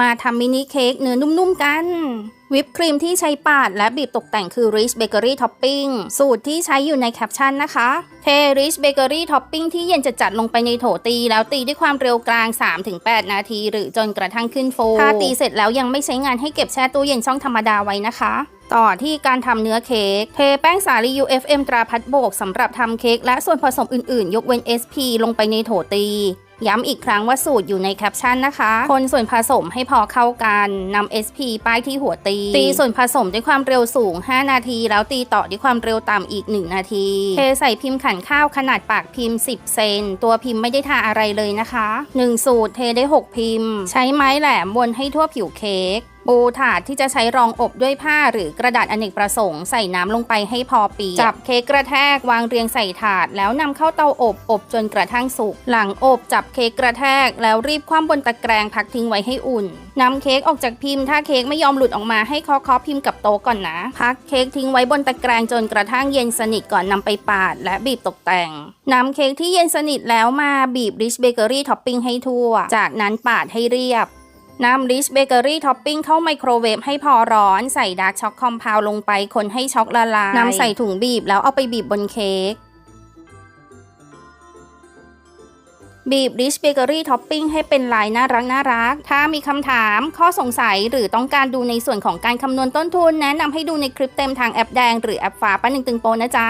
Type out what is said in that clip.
มาทำมินิเค้กเนื้อนุ่มๆกัน วิปครีมที่ใช้ปาดและบีบตกแต่งคือ Rich Bakery Topping สูตรที่ใช้อยู่ในแคปชั่นนะคะ เท Rich Bakery Topping ที่เย็นจะจัดลงไปในโถตี แล้วตีด้วยความเร็วกลาง 3-8 นาที หรือจนกระทั่งขึ้นโฟถ้าตีเสร็จแล้วยังไม่ใช้งานให้เก็บแช่ตู้เย็นช่องธรรมดาไว้นะคะต่อที่การทำเนื้อเค้ก เทแป้งสาลี UFM ตราพัดโบกสำหรับทำเค้กและส่วนผสมอื่นๆ ยกเว้น SP ลงไปในโถตี ย้ำอีกครั้งว่าสูตรอยู่ในแคปชั่นนะคะ คนส่วนผสมให้พอเข้ากันนำ SP ป้ายที่หัวตี ตีส่วนผสมด้วยความเร็วสูง 5 นาที แล้วตีต่อด้วยความเร็วต่ำอีก 1 นาที เทใส่พิมพ์ขันข้าวขนาดปากพิมพ์ 10 เซน ตัวพิมพ์ไม่ได้ทาอะไรเลยนะคะ 1 สูตรเทได้ 6 พิมพ์ ใช้ไม้แหลมวนให้ทั่วผิวเค้กปูถาดที่จะใช้รองอบด้วยผ้าหรือกระดาษอเนกประสงค์ใส่น้ำลงไปให้พอปีจับเค้กกระแทกวางเรียงใส่ถาด แล้วนำเข้าเตาอบอบจนกระทั่งสุก หลังอบจับเค้กกระแทก แล้วรีบคว่ำบนตะแกรงพักทิ้งไว้ให้อุ่นนำเค้กออกจากพิมพ์ถ้าเค้กไม่ยอมหลุดออกมาให้เคาะเคาะพิมพ์กับโต๊ะก่อนนะ พักเค้กทิ้งไว้บนตะแกรงจนกระทั่งเย็นสนิทก่อนนำไปปาด และบีบตกแต่งนำเค้กที่เย็นสนิทแล้วมาบีบ Rich Bakery Topping ให้ทั่ว จากนั้นปาดให้เรียบนำ Rich Bakery Topping เข้าไมโครเวฟให้พอร้อน ใส่ดาร์กช็อกคอมเพลลงไปคนให้ช็อกละลายนำใส่ถุงบีบแล้วเอาไปบีบบนเค้ก บีบริชเบเกอรี่ท็อปปิ้งให้เป็นลายน่ารักน่ารัก ถ้ามีคำถาม ข้อสงสัยหรือต้องการดูในส่วนของการคำนวณต้นทุน แนะนำให้ดูในคลิปเต็มทางแอปแดงหรือแอปฟ้าป้าหนึ่งตึงโปนะจ๊ะ